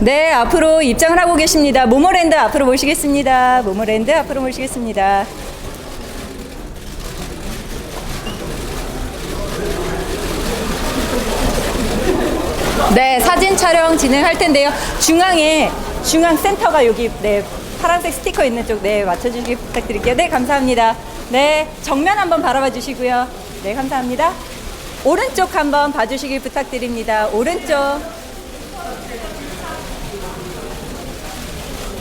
네, 앞으로 입장을 하고 계십니다. 모모랜드 앞으로 모시겠습니다. 모모랜드 앞으로 모시겠습니다. 네, 사진 촬영 진행할 텐데요. 중앙에 중앙 센터가 여기 네 파란색 스티커 있는 쪽 네 맞춰 주시기 부탁드릴게요. 네, 감사합니다. 네, 정면 한번 바라봐 주시고요. 네, 감사합니다. 오른쪽 한번 봐 주시길 부탁드립니다. 오른쪽.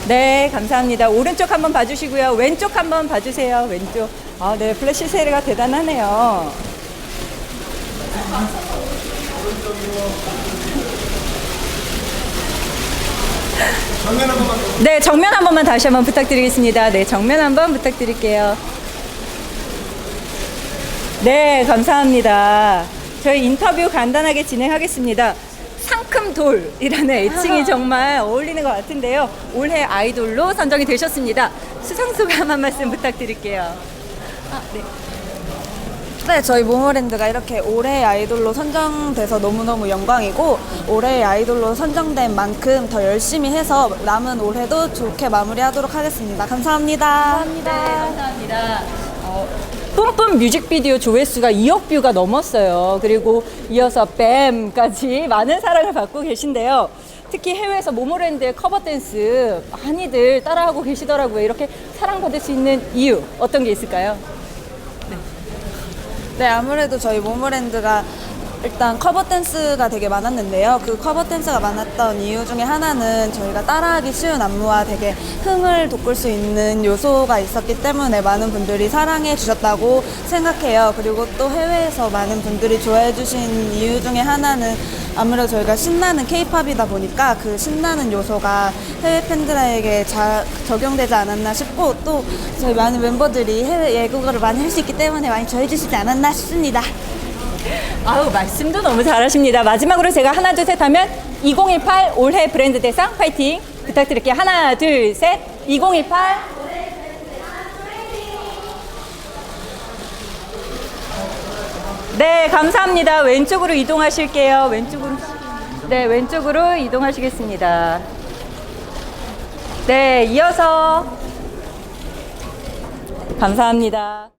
네, 감사합니다. 오른쪽 한번 봐주시고요. 왼쪽 한번 봐주세요. 왼쪽. 아, 네, 플래시 세례가 대단하네요. 정면 한 번만 더. 네, 정면 한 번만 다시 한번 부탁드리겠습니다. 네, 정면 한번 부탁드릴게요. 네, 감사합니다. 저희 인터뷰 간단하게 진행하겠습니다. 상큼돌이라는 애칭이 정말 어울리는 것 같은데요. 올해 아이돌로 선정이 되셨습니다. 수상 소감 한 말씀 부탁드릴게요. 네, 저희 모모랜드가 이렇게 올해의 아이돌로 선정돼서 너무너무 영광이고 올해의 아이돌로 선정된 만큼 더 열심히 해서 남은 올해도 좋게 마무리하도록 하겠습니다. 감사합니다. 네, 감사합니다. 어, 뿜뿜 뮤직비디오 조회수가 2억 뷰가 넘었어요. 그리고 이어서 뱀까지 많은 사랑을 받고 계신데요. 특히 해외에서 모모랜드의 커버 댄스 많이들 따라하고 계시더라고요. 이렇게 사랑받을 수 있는 이유 어떤 게 있을까요? 네, 아무래도 저희 모모랜드가 일단 커버 댄스가 되게 많았는데요. 그 커버 댄스가 많았던 이유 중에 하나는 저희가 따라하기 쉬운 안무와 되게 흥을 돋굴 수 있는 요소가 있었기 때문에 많은 분들이 사랑해 주셨다고 생각해요. 그리고 또 해외에서 많은 분들이 좋아해 주신 이유 중에 하나는 아무래도 저희가 신나는 케이팝이다 보니까 그 신나는 요소가 해외 팬들에게 잘 적용되지 않았나 싶고 또 저희 많은 멤버들이 해외 외국어를 많이 할 수 있기 때문에 많이 좋아해 주시지 않았나 싶습니다. 아우 말씀도 너무 잘하십니다. 마지막으로 제가 하나 둘 셋 하면 2018 올해 브랜드 대상 파이팅 부탁드릴게요. 하나 둘 셋. 2018 네, 감사합니다. 왼쪽으로 이동하실게요. 왼쪽으로. 네, 왼쪽으로 이동하시겠습니다. 네, 이어서 감사합니다.